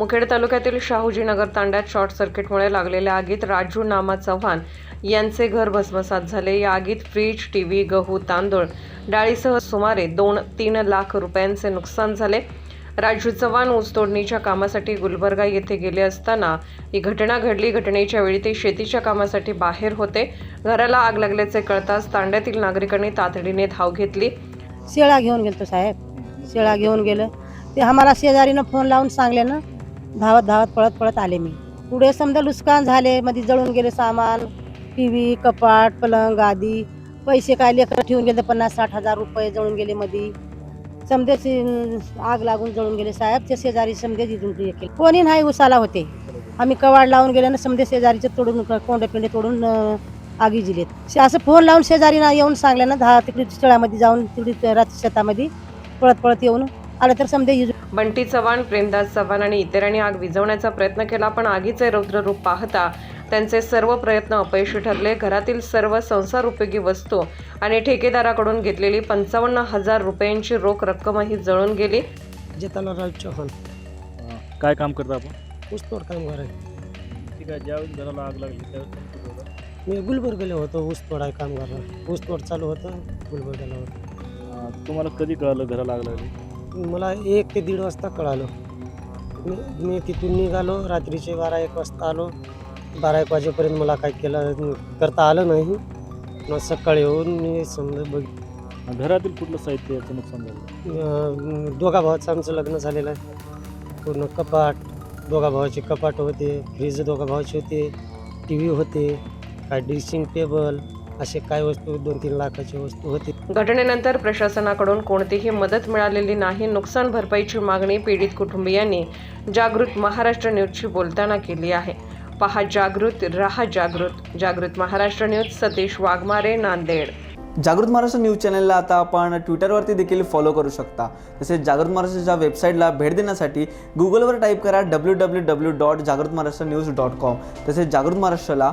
मुखेड तालुक्यातील शाहूजीनगर तांड्यात शॉर्ट सर्किटमुळे लागलेल्या आगीत राजू नामा चव्हाण यांचे घर भस्मसात झाले. या आगीत फ्रीज टीव्ही गहू तांदूळ डाळीसह सुमारे दोन तीन लाख रुपयांचे नुकसान झाले. राजू चव्हाण ऊसतोडणीच्या कामासाठी गुलबर्गा येथे गेले असताना ही घटना घडली. घटनेच्या वेळी ते शेतीच्या कामासाठी बाहेर होते. घराला आग लागल्याचे कळताच तांड्यातील नागरिकांनी तातडीने धाव घेतली. शेळा घेऊन गेलो साहेब. शेळा घेऊन गेलं. ते आम्हाला शेजारीनं फोन लावून सांगले ना धावत धावत पळत पळत आले मी. पुढे समजा नुकसान झाले मध्ये जळून गेले सामान टी व्ही कपाट पलंग गादी पैसे काय लेकर ठेवून गेले पन्नास साठ हजार रुपये जळून गेले मध्ये समजेचे आग लागून जळून गेले साहेब ते शेजारी समजे जिजून केले कोणी नाही उसाला होते. आम्ही कवाड लावून गेले ना समजे शेजारीचे तोडून कोंडे पिंडे तोडून आगी जिलेत. असं फोन लावून शेजारीना येऊन सांगले ना दहा तिकडे शेळामध्ये जाऊन तिकडे रात्री शेतामध्ये पळत पळत येऊन आलं तर समजे बंटी चव्हाण प्रेमदास चव्हाण आणि इतरांनी आग विझवण्याचा प्रयत्न केला पण आगीचे रौद्र रूप पाहता त्यांचे सर्व प्रयत्न अपयशी ठरले. घरातील सर्व संसार उपयोगी वस्तू आणि ठेकेदाराकडून घेतलेली पंचावन्न हजार रुपयांची रोख रक्कमही जळून गेली. जेतालाराव चव्हाण काय काम करता आपण? ऊसतोड कामगार आहे. ठीक आहे ज्यावेळेस घराला आग लागली त्यावेळेस तुम्ही कुठे होता? मी गुलबर्गला होतो ऊसतोड आहे कामगार ऊसतोड चालू होतं गुलबर्गला होतं. अं, तुम्हाला कधी कळालं घराला आग लागली? मला एक ते दीड वाजता कळालं. मी मी तिथून निघालो रात्रीचे बारा एक वाजता आलो. बारा एक वाजेपर्यंत मला काय केलं करता आलं नाही. मग सकाळी येऊन मी समजा बघ घरातील कुठलं साहित्य याचं नुकसान झालं? अं, दोघा भावाचं आमचं लग्न झालेलं आहे. पूर्ण कपाट दोघा भावाचे कपाट होते फ्रीज दोघा भावाचे होते टी व्ही होते काय ड्रेसिंग टेबल असे काय वस्तू दोन तीन लाखाची वस्तू होती. घटनेनंतर प्रशासनाकडून कोणतीही मदत मिळालेली नाही नुकसान भरपाईची मागणी पीडित कुटुंबियांनी जागृत महाराष्ट्र न्यूजशी बोलताना केली आहे. पहा जागृत राहा जागृत. जागृत महाराष्ट्र न्यूज सतीश वाघमारे नांदेड. जागृत महाराष्ट्र न्यूज चॅनलला आता आपण ट्विटरवरती देखील फॉलो करू शकता. तसेच जागृत महाराष्ट्राच्या वेबसाईटला भेट देण्यासाठी गुगलवर टाईप करा डब्ल्यू डब्ल्यू डब्ल्यू डॉट जागृत महाराष्ट्र न्यूज डॉट कॉम तसेच जागृत महाराष्ट्राला